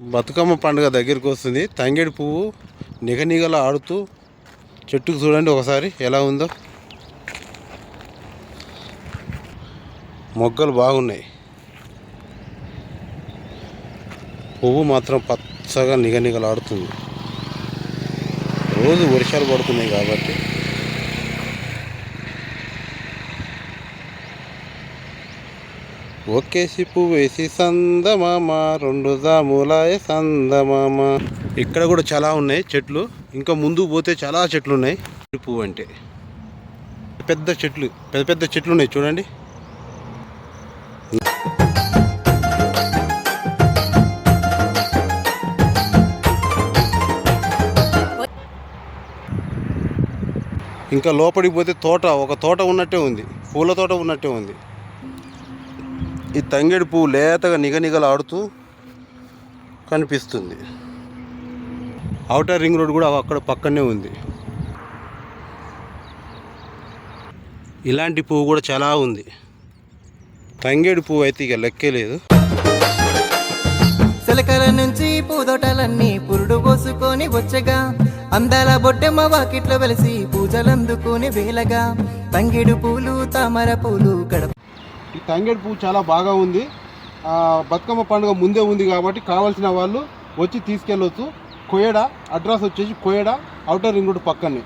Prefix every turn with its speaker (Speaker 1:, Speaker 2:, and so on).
Speaker 1: బతుకమ్మ పండుగ దగ్గరికి వస్తుంది. తంగేడి పువ్వు నిగనిగల ఆడుతూ చెట్టుకు చూడండి ఒకసారి ఎలా ఉందో. మొగ్గలు బాగున్నాయి. పువ్వు మాత్రం పచ్చగా నిగనిగలాడుతుంది. రోజు వర్షాలు పడుతున్నాయి కాబట్టి ఒకేసి పువ్వేసి సందమామ రెండు దాములాయ సందమామ. ఇక్కడ కూడా చాలా ఉన్నాయి చెట్లు. ఇంకా ముందుకు పోతే చాలా చెట్లు ఉన్నాయి. పువ్వు అంటే పెద్ద చెట్లు పెద్ద పెద్ద చెట్లు ఉన్నాయి చూడండి. ఇంకా లోపలికి పోతే తోట ఒక తోట ఉన్నట్టే ఉంది. పూల తోట ఉన్నట్టే ఉంది. ఈ తంగేడు పువ్వు లేతగా నిగనిగలాడుతూ కనిపిస్తుంది. అవుటర్ రింగ్ రోడ్ కూడా అక్కడ పక్కనే ఉంది. ఇలాంటి పువ్వు కూడా చాలా ఉంది. తంగేడు పువ్వు అయితే ఇక లెక్కే లేదు.
Speaker 2: చిలకల నుంచి పూదోటలన్నీ పురుడు పోసుకొని వచ్చగా. అందాల బొట్టెమ్మ వాకిట్లో వెలిసి పూజలందుకొని వేలగా. తంగిడు పూలు తామర పూలు గడప
Speaker 1: ఈ తంగేడు పువ్వు చాలా బాగా ఉంది. బతుకమ్మ పండుగ ముందే ఉంది కాబట్టి కావాల్సిన వాళ్ళు వచ్చి తీసుకెళ్ళొచ్చు. కోయడ అడ్రస్ వచ్చేసి కోయడ అవుటర్ రింగ్ రోడ్ పక్కనే.